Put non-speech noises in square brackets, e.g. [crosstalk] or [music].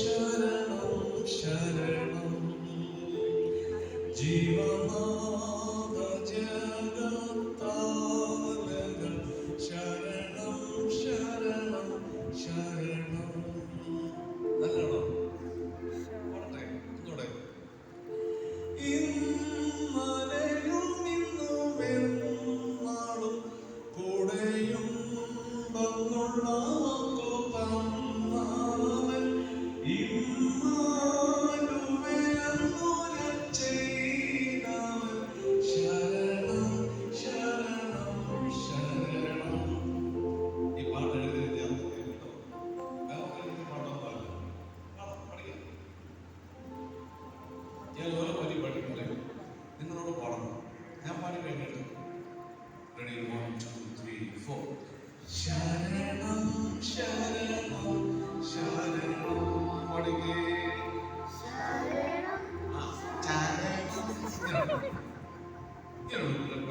ശരണം ശരണം ജീവനാഥ ഞാൻ ഓരോ വരി പഠിക്കില്ല നിങ്ങളോട് പാടണം. ഞാൻ പാടി കഴിഞ്ഞിട്ട് ready one two three four ശരണം ശരണം ശരണം പാടിക്കേ. ആ, ശരണം. [laughs] ഇങ്ങനെ. ഇങ്ങനെ